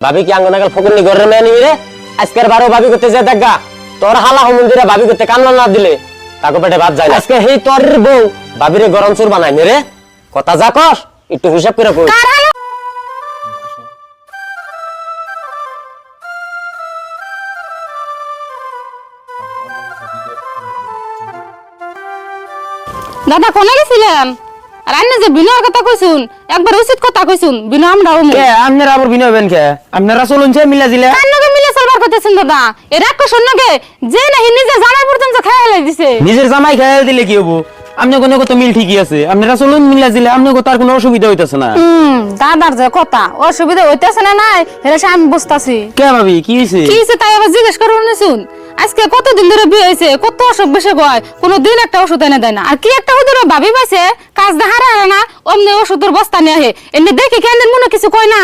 ভাবি কি আঙ্গনাগাল ফকুনি ঘরের মেয়ে নিয়ে? রে আজকের বারো ভাবি করতে যে দেখা তোর হালা হুমন্দিরা ভাবি করতে কান্না না দিলে। তাকে পেটে ভাত যায় আজকে সেই তোর বউ ভাবিরে গরম চুর বানাই রে। কথা যা কস, একটু হিসাব করে কই। দাদা, কোনে গেছিলেন? আর আইনে যে বিনয়ের কথা কইছুন একবার উচিত কথা কইছুন বিনয় আমরা ও কে আপনারা আবার বিনয় হবেন কে আপনারা চলুন সে মিলা দিলে কান্নকে মিলে চলবার করতেছেন দাদা। এর এক সন্ন্যকে যে নাহি নিজে জানার পর্যন্ত খেয়ে দিছে। নিজের জামাই খেয়ে দিলে কি হব? আপনি কোনো কত মিল ঠিকই আছে। আপনারা চলুন মিলা দিলে আপনি তার কোনো অসুবিধা হইতেছে না। হুম দাদার যে কথা অসুবিধা হইতেছে না নাই আমি বুঝতাছি। কে ভাবি কি কি তাই আবার জিজ্ঞেস করুন শুন। আজকে কতদিন ধরে বিয়ে হয়েছে? কত অসুখ বেশি গয় কোনো দিন একটা ওষুধ এনে দেয় না। আর কি একটা ওদের ভাবি পাইছে কাজ হারে না অমনি ওষুধের বস্তা নিয়ে আহে এমনি দেখি কেন মনে কিছু কয় না?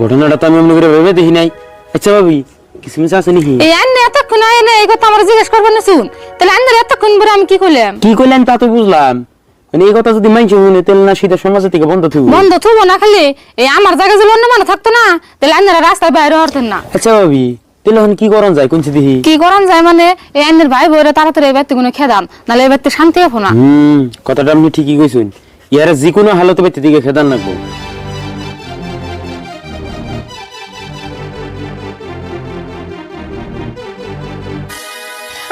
ঘটনাটা তো আমি এমনি করে ভেবে দেখি নাই। আচ্ছা ভাবি কিছু মিশা আছে নাকি? এই আন্নে এতক্ষণ আয় না এই কথা আমার জিজ্ঞেস করবেন না শুন। তাহলে আন্নের এতক্ষণ পরে আমি কি করলাম কি করলেন তা তো বুঝলাম। মানে এই কথা যদি মানছে শুনে তাহলে না শীতের সমাজে থেকে বন্ধ থাকবে বন্ধ থুবো না খালি। এই আমার জায়গায় যদি অন্য মানুষ থাকতো না তাহলে আন্নারা রাস্তায় বাইরে হরতেন না। আচ্ছা ভাবি তাহলে এখন কি করন যায় কোনছি দেখি? কি করান যায় মানে এই আন্নের ভাই বইরে তাড়াতাড়ি এই ব্যক্তি গুলো খেদান নাহলে এই ব্যক্তি শান্তি হব না। হুম কথাটা আপনি ঠিকই কইছেন। ইয়ারে যে কোনো হালতে বেতে দিকে খেদান রাখব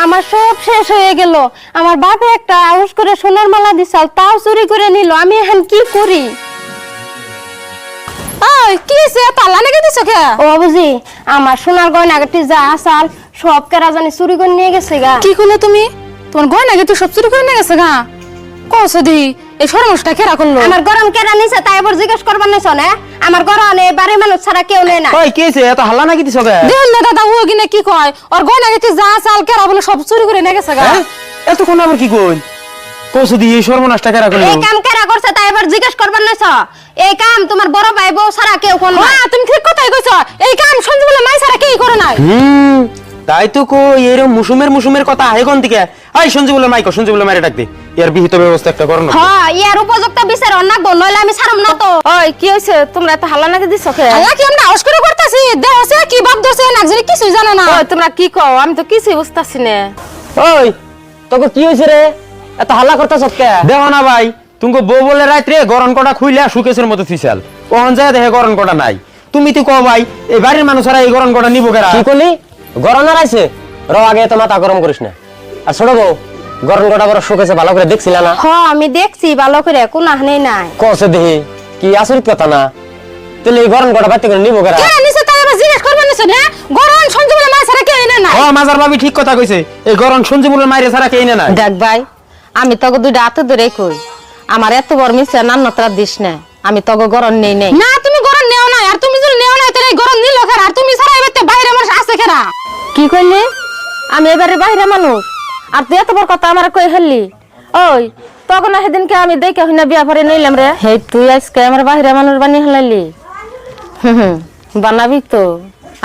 আমার সব শেষ হয়ে গেল। আমার বাপে একটা আউস করে সোনার মালা দিছাল তাও চুরি করে নিল। আমি এখন কি করি? ওই কি হয়েছে তালা নাকি দিছো কে? ও বুঝি আমার সোনার গয়নাগাটি যা আসাল সব কেরা জানি চুরি করে নিয়ে গেছে গা। কি করলে তুমি? তোমার গয়না কি সব চুরি করে নিয়ে গেছে গা। কৌশ দি এই সরমসটা কেরা করল? আমার গরম কেরা নিছে তাই এবার জিজ্ঞেস করবার নিছ না? আমার গরম নেই বাড়ির মানুষ ছাড়া কেউ নেই না। ওই কি হয়েছে এত হাল্লা নাকি দিছ কে দেখুন না দাদা ও কিনে কি কয়? ওর গয়না গেছে যা চাল কেরা বলে সব চুরি করে নিয়ে গেছে গা। হ্যাঁ? এতক্ষণ আবার কি কই কৌশু দিয়ে এই সর্বনাশটা কেরা করল? এই কাম কেরা করছে তাই এবার জিজ্ঞেস করবার নিছ এই কাম তোমার বড় ভাই বউ ছাড়া কেউ কোন হ্যাঁ তুমি ঠিক কথাই কইছো। এই কাম সঞ্জু বলে মাই সারা কেই করে নাই। হুম তাই তো কই এরম মুসুমের মুসুমের কথা আহে কোন থেকে আই সঞ্জীব বলে মাইকো সঞ্জীব বলে মারে ডাক দে। এর বিহিত ব্যবস্থা একটা করো না। হ্যাঁ ইয়ার উপযুক্ত বিচার অন্য নইলে আমি ছাড়ম না তো। ওই কি হইছে? তোমরা এত হাল্লা নাকি দিছ কে? আল্লাহ কি আমরা আউস করে করতেছি? দেহ সে কি বাপ ধরছে নাকজরি কিছু জানে না। ওই তোমরা কি কও? আমি তো কিছুই বুঝতাছি না। ওই তোকে কি হয়েছে রে? এত হাল্লা করতেছ কে? দেখো না ভাই তুমি বউ বলে রাত্রে গরম কটা খুইলা সুকেশের মতো থিসাল। ওহন যায় দেখে গরম কটা নাই। তুমি তো কও ভাই এই বাড়ির মানুষরা এই গরম কটা নিব কেরা? কি করলি গরম আর আইছে? র আগে তো মাথা গরম করিস না। আর ছোট বউ গরম কটা বড় শুকেছে ভালো করে দেখছিল না? হ আমি দেখছি ভালো করে কোন আহনে নাই। কসে দেহি কি আচরিত কথা না? তাহলে এই গরম কটা বাড়তে করে নিব কেরা? কে নিছে তাই আবার জিজ্ঞেস করবেন নিছে না? গরম সঞ্জু বলে মাই সারা কেই না ও মাজার ভাবি ঠিক কথা কইছে এই গরম সঞ্জীব বলে মাইরে ছাড়া এনে না দেখ ভাই আমি তোকে দুইটা হাতে ধরে কই। আমার এত বড় মিশে নান্নতরা দিস না। আমি তোকে গরম নেই নেই। না তুমি গরম নেও না। আর তুমি যদি নেও না তাহলে গরম নিল খেরা আর তুমি সারা এবারে বাইরে মানুষ আছে খেরা কি কইলি? আমি এবারে বাইরে মানুষ। আর তুই এত বড় কথা আমার কই হেললি ওই তখন সেদিনকে আমি দেখে হইনা বিয়া পরে নিলাম রে। হেই তুই আজকে আমার বাইরে মানুষ বানিয়ে হেলাইলি হুম হুম, বানাবি তো।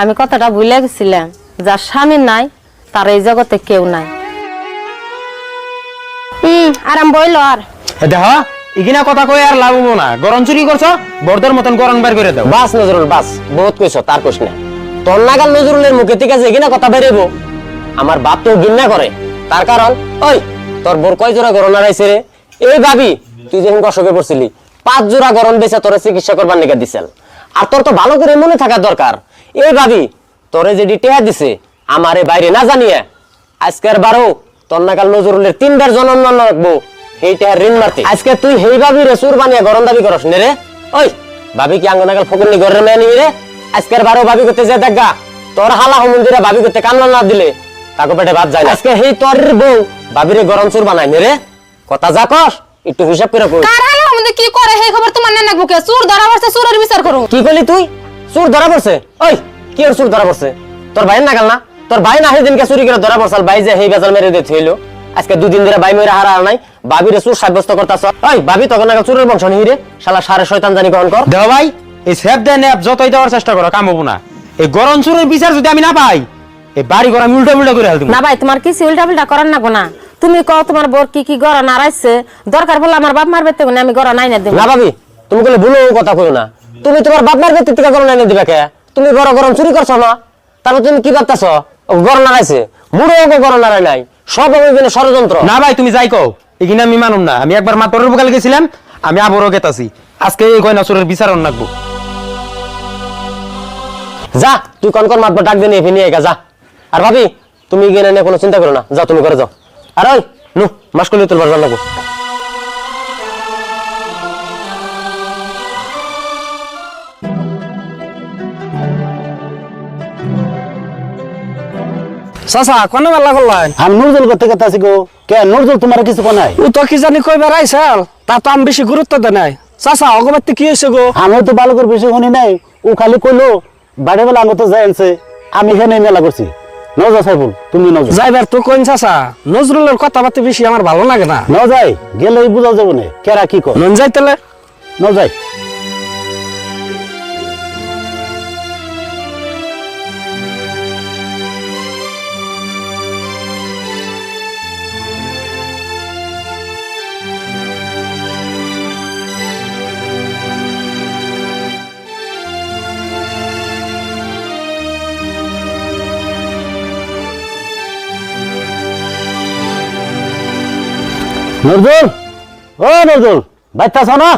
আমি কথাটা ভুলে গেছিলাম। যার স্বামী নাই তার এই জগতে কেউ নাই। হুম আরাম বইল আর। এ ইগিনা কথা কই আর লাভ হব না। গরম চুরি করছ? বর্দর মতন গরম বের করে দাও। বাস নজরুল বাস। বহুত কইছ তার কোশ না। তোর নাগাল নজরুলের মুখে থেকে যে কিনা কথা বেরেবো। আমার বাপ তো ঘৃণা করে। তার কারণ ওই তোর বোর কয় জোড়া গরম আড়াইছে রে? এই ভাবি তুই যখন অসুখে পড়ছিলি পাঁচ জোড়া গরম বেচা তোরে চিকিৎসা করবার নিকে দিছিল? আর তোর তো ভালো করে মনে থাকা দরকার। এই ভাবি তোরে যে টেহা দিছে আমারে বাইরে না জানিয়ে আজকের বারো তোর নাগাল নজরুলের তিনবার জন্ম না রাখব। সেইটা ঋণ মারতে। আজকে তুই হেই ভাবি রে চুর বানিয়ে গরম দাবি করস নে রে। ওই ভাবি কি আঙ্গনাগাল ফকুনি ঘরের মেয়ে নিয়ে রে? আজকের বারো ভাবি করতে যে দেখা তোর হালা হুমন্দিরা ভাবি করতে কান্না না দিলে তাকে পেটে ভাত যায় আজকে হেই তোর বউ ভাবিরে গরম চুর বানাই নে রে। কথা যা কস একটু হিসাব করে কই। কার হালা আমাদের কি করে সেই খবর তোমার নেন নাকবো কে? চোর ধরা পড়ছে চোরের বিচার করো। কি করলি তুই? চুর ধরা পড়ছে? ওই কি ওর চুর ধরা পড়ছে? তোর ভাইয়ের নাগাল না? তোর ভাই না সেদিনকে চুরি করে ধরা পড়ছাল ভাই যে হেই বেজাল মেরে দিয়ে থইলো আজকে দুদিন ধরে ভাই মেরে হারা নাই ভাবিরে চুর সাব্যস্ত করতাছ। ওই ভাবি তখন নাগাল চুরের বংশ নিহি রে? শালা সারে শয়তান জানি গ্রহণ কর। দেও ভাই এই সেফ দেন অ্যাপ যতই দেওয়ার চেষ্টা করো কাম হব না। এই গরম চুরের বিচার যদি আমি না পাই এই বাড়ি ঘর আমি উল্টা উল্টা করে হেলতে না ভাই তোমার কিছু উল্টা পাল্টা করার না গোনা তুমি কও তোমার বোর কি কি গড়া নাড়াইছে দরকার বলে আমার বাপ মারবে তো আমি গড়া নাই না দেব। না ভাবি তুমি বলে ভুলো কথা কইও না। তুমি তোমার বাপ বাপমার ব্যক্তি থেকে গরম এনে দিবে কে? তুমি বড় গরম চুরি করছ না? তারপর তুমি কি ভাবতেছ? লাগাইছে। মুড়ে ওকে নাই। সব ওইখানে ষড়যন্ত্র। না ভাই তুমি যাই কও। এখানে আমি মানুম না। আমি একবার মাতরের বোকাল গেছিলাম আমি আবারও গেতাছি। আজকে এই গয়না চোরের বিচারণ রাখব যা তুই কন কন মাতবার ডাক দিয়ে নিয়ে গা যা। আর ভাবি তুমি গিয়ে নিয়ে কোনো চিন্তা করো না। যাও তুমি করে যাও। আর ওই নু মাসকলি তোর বাজার চাচা কোনে মেলা করলেন? আমি নজরুল করতে গেতে আছি গো। কে নজরুল তোমার কিছু কোনাই ও তো কি জানি কই বেড়াইছাল তা তো আমি বেশি গুরুত্ব দেয় নাই। চাচা অগবাত্তি কি হয়েছে গো? আমি তো ভালো করে বেশি শুনি নাই। ও খালি কইলো বাইরে বেলা আঙ্গ তো যাই আনছে। আমি এখানে মেলা করছি। নজর সাইফুল তুমি নজর যাইবার তো কোন চাচা নজরুলের কথাবার্তা বেশি আমার ভালো লাগে না। ন যাই গেলে বুঝা যাব না। কেরা কি কর নন যাইতেলে ন যাই নজরুল! ও নজরুল! বাইতে আছো না!